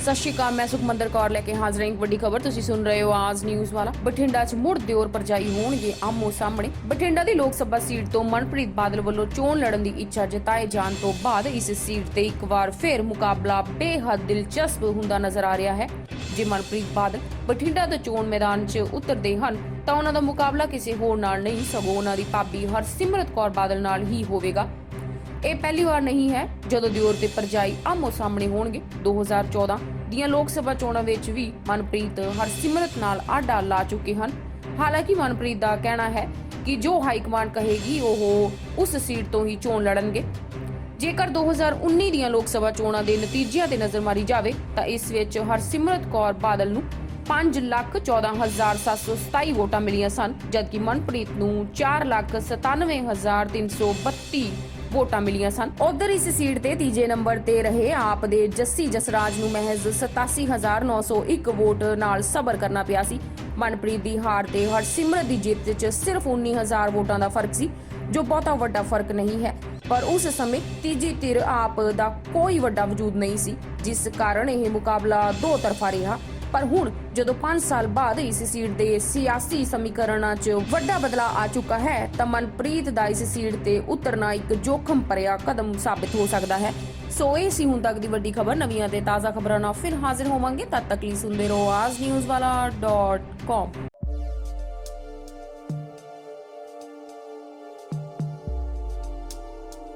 ਸਤਿ ਸ਼੍ਰੀ ਅਕਾਲ, ਮੈਂ ਸੁਖਮੰਦਰ ਕੌਰ ਲੈ ਕੇ ਹਾਜ਼ਰ ਹਾਂ ਇੱਕ ਵੱਡੀ ਖਬਰ। ਤੁਸੀਂ ਸੁਣ ਰਹੇ ਹੋ ਆਜ਼ ਨਿਊਜ਼ ਵਾਲਾ। ਬਠਿੰਡਾ 'ਚ ਮੁੜ ਦਿਓਰ ਪਰਜਾਈ ਹੋਣਗੇ ਆਮੋ ਸਾਹਮਣੇ। ਬਠਿੰਡਾ ਦੀ ਲੋਕ ਸਭਾ ਸੀਟ ਤੋਂ ਮਨਪ੍ਰੀਤ ਬਾਦਲ ਵੱਲੋਂ ਚੋਣ ਲੜਨ ਦੀ ਇੱਛਾ ਜਤਾਏ ਜਾਣ ਤੋਂ ਬਾਅਦ ਇਸ ਸੀਟ ਤੇ ਇੱਕ ਵਾਰ ਫਿਰ ਮੁਕਾਬਲਾ ਬੇਹੱਦ ਦਿਲਚਸਪ ਹੁੰਦਾ ਨਜ਼ਰ ਆ ਰਿਹਾ ਹੈ। ਜੇ ਮਨਪ੍ਰੀਤ ਬਾਦਲ ਬਠਿੰਡਾ ਤੋਂ ਚੋਣ ਮੈਦਾਨ 'ਚ ਉਤਰਦੇ ਹਨ, ਤਾਂ ਉਹਨਾਂ ਦਾ ਮੁਕਾਬਲਾ ਕਿਸੇ ਹੋਰ ਨਾਲ ਨਹੀਂ, ਸਗੋਂ ਉਹਨਾਂ ਦੀ ਭਾਬੀ ਹਰਸਿਮਰਤ ਕੌਰ ਬਾਦਲ ਨਾਲ ਹੀ ਹੋਵੇਗਾ। ਇਹ ਪਹਿਲੀ ਵਾਰ ਨਹੀਂ ਹੈ ਜਦੋਂ ਦਿਓਰ ਤੇ ਪਰਜਾਈ ਆਮੋ ਸਾਹਮਣੇ ਹੋਣਗੇ। 2014 ਦੀਆਂ ਲੋਕ ਸਭਾ ਚੋਣਾਂ ਵਿੱਚ ਵੀ ਮਨਪ੍ਰੀਤ ਹਰਸਿਮਰਤ ਨਾਲ ਆਡਾ ਲਾ ਚੁੱਕੇ ਹਨ। ਹਾਲਾਂਕਿ ਮਨਪ੍ਰੀਤ ਦਾ ਕਹਿਣਾ ਹੈ ਕਿ ਜੋ ਹਾਈ ਕਮਾਂਡ ਕਹੇਗੀ, ਉਹ ਉਸ ਸੀਟ ਤੋਂ ਹੀ ਚੋਣ ਲੜਨਗੇ। ਜੇਕਰ 2019 ਦੀਆਂ ਲੋਕ ਸਭਾ ਚੋਣਾਂ ਦੇ ਨਤੀਜਿਆਂ ਤੇ ਨਜ਼ਰ ਮਾਰੀ ਜਾਵੇ, ਤਾਂ ਇਸ ਵਿੱਚ ਹਰਸਿਮਰਤ ਕੌਰ ਬਾਦਲ ਨੂੰ 514727 ਵੋਟਾਂ ਮਿਲੀਆਂ ਸਨ, ਜਦਕਿ ਮਨਪ੍ਰੀਤ ਨੂੰ 497332 ਵੋਟਾਂ ਮਿਲੀਆਂ ਸਨ। ਉਧਰ ਇਸ ਸੀਟ ਤੇ ਤੀਜੇ ਨੰਬਰ ਤੇ ਰਹੇ ਆਪ ਦੇ ਜੱਸੀ ਜਸਰਾਜ ਨੂੰ ਮਹਿਜ਼ 87901 ਵੋਟ ਨਾਲ ਸਬਰ ਕਰਨਾ ਪਿਆ ਸੀ। ਮਨਪ੍ਰੀਤ ਦੀ ਹਾਰ ਤੇ ਹਰਸਿਮਰਤ ਦੀ ਜਿੱਤ 'ਚ ਸਿਰਫ 19000 ਵੋਟਾਂ ਦਾ ਫ਼ਰਕ ਸੀ, ਜੋ ਬਹੁਤਾ ਵੱਡਾ ਫ਼ਰਕ ਨਹੀਂ ਹੈ। ਪਰ ਉਸ ਸਮੇਂ ਤੀਜੀ ਧਿਰ ਆਪ ਦਾ ਕੋਈ ਵੱਡਾ ਵਜੂਦ ਨਹੀਂ ਸੀ, ਜਿਸ ਕਾਰਨ ਇਹ ਮੁਕਾਬਲਾ ਦੋ ਤਰਫਾ ਰਿਹਾ। ਪਰ ਹੁਣ ਜਦੋਂ 5 ਸਾਲ ਬਾਅਦ ਇਸ ਸੀਟ ਦੇ ਸਿਆਸੀ ਸਮੀਕਰਨਾਂ 'ਚ ਵੱਡਾ ਬਦਲਾਅ ਆ ਚੁੱਕਾ ਹੈ, ਤਾਂ ਮਨਪ੍ਰੀਤ ਦਾ ਇਸ ਸੀਟ ਤੇ ਉਤਰਨਾ ਇੱਕ ਜੋਖਮ ਭਰਿਆ ਕਦਮ ਸਾਬਿਤ ਹੋ ਸਕਦਾ ਹੈ। ਸੋ ਇਹ ਸੀ ਹੁਣ ਤੱਕ ਦੀ ਵੱਡੀ ਖਬਰ। ਨਵੀਆਂ ਤੇ ਤਾਜ਼ਾ ਖਬਰਾਂ ਨਾਲ ਫਿਰ ਹਾਜ਼ਰ ਹੋਵਾਂਗੇ। ਤਦ ਤੱਕ ਲਈ ਸੁਣਦੇ ਰਹੋ ਆਜ਼ ਨਿਊਜ਼ ਵਾਲਾ